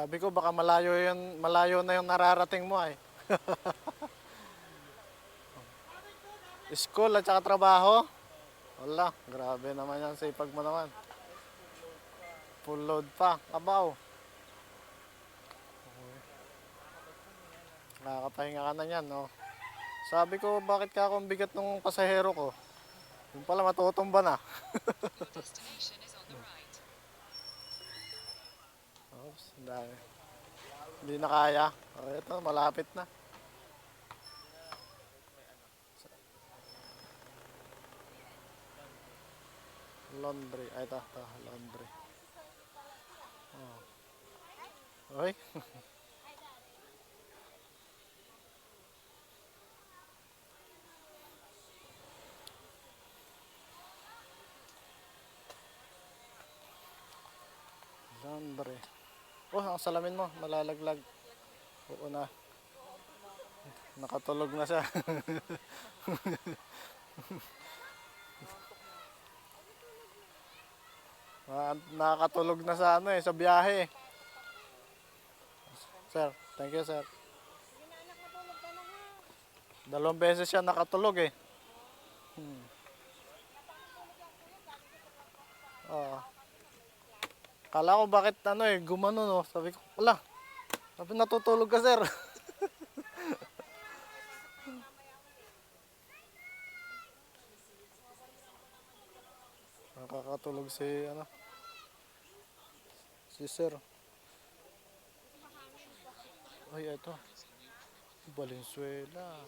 Sabi ko baka malayo yun, malayo na yung nararating mo ay. School at saka trabaho? Wala, grabe naman yan. Sipag mo naman. Full load pa. Kabaw. Nakakapahinga ka na yan, no? Sabi ko, bakit ka akong bigat ng pasahero ko? Yung pala matutumba na. Oops, ang dami. Hindi na kaya. Okay, ito, malapit na. Laundry. Ay, ito, ito, laundry. Oh. Oy. Laundry. Oh, ang salamin mo, malalaglag. Oo na. Nakatulog na siya. Na- Nakakatulog na sa ano eh, sa biyahe. Sir, thank you sir. Dalawang beses siya nakatulog eh. Hmm. Oo. Kala ko bakit ano eh, gumano no. Sabi ko, wala. Sabi natutulog ka sir. Nakakatulog si ano. Si sir. Ay, ito. Valenzuela.